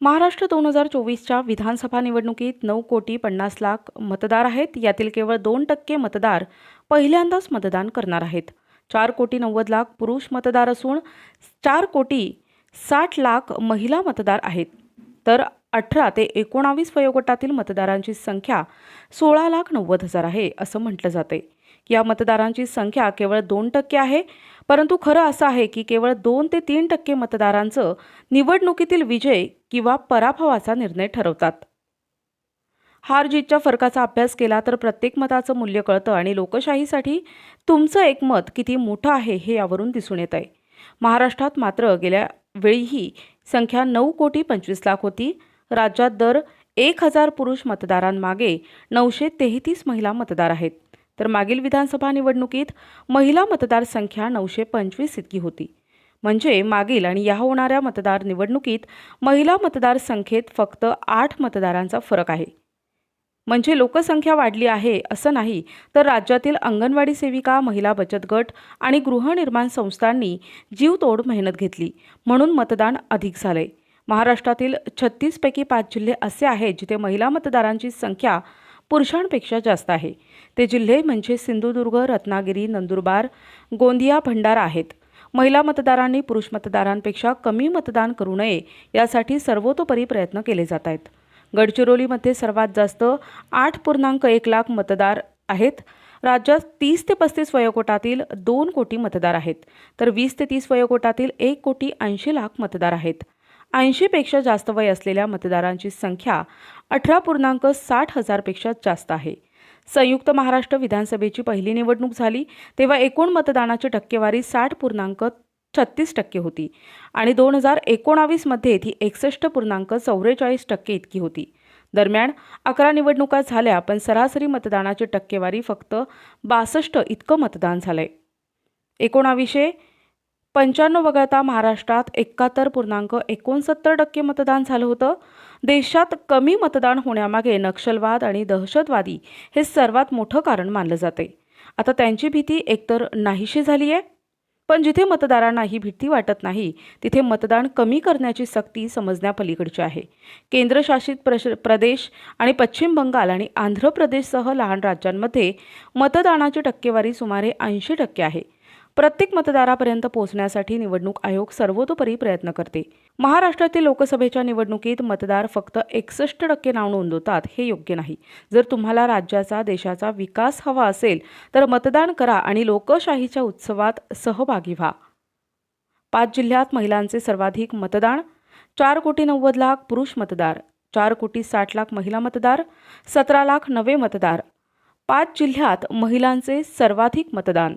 महाराष्ट्र दोन हजार चोवीसच्या विधानसभा निवडणुकीत नऊ कोटी पन्नास लाख मतदार आहेत. यातील केवळ दोन टक्के मतदार पहिल्यांदाच मतदान करणार आहेत. चार कोटी नव्वद लाख पुरुष मतदार असून चार कोटी साठ लाख महिला मतदार आहेत. तर अठरा ते एकोणावीस वयोगटातील मतदारांची संख्या सोळा लाख नव्वद हजार आहे असं म्हटलं जाते या मतदारांची संख्या केवळ दोन टक्के आहे परंतु खरं असं आहे की केवळ दोन ते तीन टक्के मतदारांचं निवडणुकीतील विजय किंवा पराभवाचा निर्णय ठरवतात. हार जीतच्या फरकाचा अभ्यास केला तर प्रत्येक मताचं मूल्य कळतं आणि लोकशाहीसाठी तुमचं एक मत किती मोठं आहे हे यावरून दिसून येत आहे महाराष्ट्रात मात्र गेल्या वेळीही संख्या नऊ कोटी पंचवीस लाख होती. राज्यात दर एक हजार पुरुष मतदारांमागे नऊशे तेहतीस महिला मतदार आहेत. तर मागील विधानसभा निवडणुकीत महिला मतदार संख्या नऊशे पंचवीस इतकी होती. म्हणजे मागील आणि या होणाऱ्या मतदार निवडणुकीत महिला मतदार संख्येत फक्त आठ मतदारांचा फरक आहे. म्हणजे लोकसंख्या वाढली आहे असं नाही तर राज्यातील अंगणवाडी सेविका महिला बचत गट आणि गृहनिर्माण संस्थांनी जीवतोड मेहनत घेतली म्हणून मतदान अधिक झालंय. महाराष्ट्रातील छत्तीसपैकी पाच जिल्हे असे आहेत जिथे महिला मतदारांची संख्या पुरुषांपेक्षा जास्त आहे. ते जिल्हे म्हणजे सिंधुदुर्ग रत्नागिरी नंदुरबार गोंदिया भंडारा आहेत. महिला मतदारांनी पुरुष मतदारांपेक्षा कमी मतदान करू नये यासाठी सर्वतोपरी प्रयत्न केले जात आहेत. गडचिरोलीमध्ये सर्वात जास्त आठ पूर्णांक एक लाख मतदार आहेत. राज्यात तीस ते पस्तीस वयोगटातील दोन कोटी मतदार आहेत. तर वीस ते तीस वयोगटातील एक कोटी ऐंशी लाख मतदार आहेत. ऐंशीपेक्षा जास्त वय असलेल्या मतदारांची संख्या अठरा पूर्णांक साठ हजारपेक्षा जास्त आहे. संयुक्त महाराष्ट्र विधानसभेची पहिली निवडणूक झाली तेव्हा एकूण मतदानाची टक्केवारी साठ पूर्णांक छत्तीस टक्के होती आणि दोन हजार एकोणावीसमध्ये ती एकसष्ट पूर्णांक चौवेचाळीस टक्के इतकी होती. दरम्यान अकरा निवडणुका झाल्या पण सरासरी मतदानाची टक्केवारी फक्त बासष्ट इतकं मतदान झालंय. एकोणावीसशे पंच्याण्णव वगळता महाराष्ट्रात एकाहत्तर पूर्णांक एकोणसत्तर टक्के मतदान झालं होतं. देशात कमी मतदान होण्यामागे नक्षलवाद आणि दहशतवादी हे सर्वात मोठं कारण मानलं जाते. आता त्यांची भीती एकतर नाहीशी झाली आहे पण जिथे मतदारांना ही भीती वाटत नाही तिथे मतदान कमी करण्याची सक्ती समजण्यापलीकडची आहे. केंद्रशासित प्रश प्रदेश आणि पश्चिम बंगाल आणि आंध्र प्रदेशसह लहान राज्यांमध्ये मतदानाची टक्केवारी सुमारे ऐंशी टक्के आहे. प्रत्येक मतदारापर्यंत पोहोचण्यासाठी निवडणूक आयोग सर्वतोपरी प्रयत्न करते. महाराष्ट्रातील लोकसभेच्या निवडणुकीत मतदार फक्त एकसष्ट टक्के नाव नोंदवतात हे योग्य नाही. जर तुम्हाला राज्याचा देशाचा विकास हवा असेल तर मतदान करा आणि लोकशाहीच्या उत्सवात सहभागी व्हा. पाच जिल्ह्यात महिलांचे सर्वाधिक मतदान चार कोटी नव्वद लाख पुरुष मतदार चार कोटी साठ लाख महिला मतदार सतरा लाख नवे मतदार. पाच जिल्ह्यात महिलांचे सर्वाधिक मतदान.